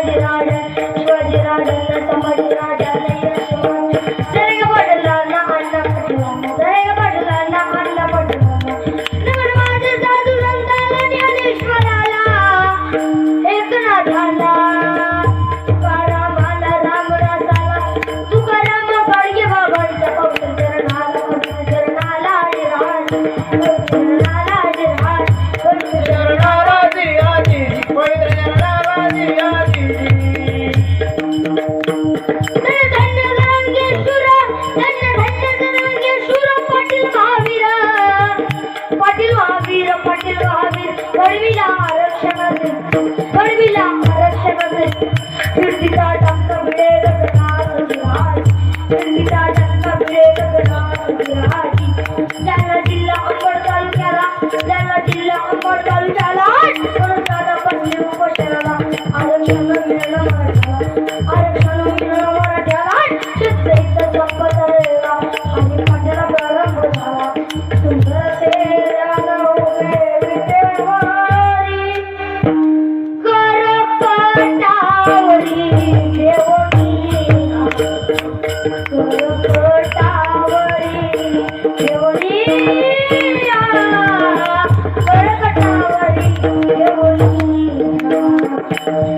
வஜிராஜன் வஜிராஜன் சமடி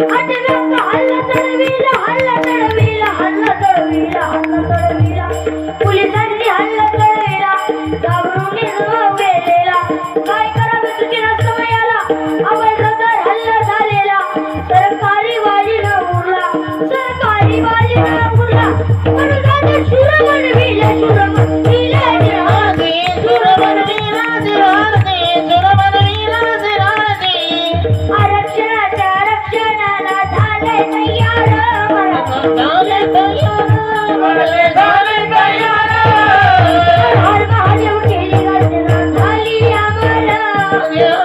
அழ தடவில அழ தடவி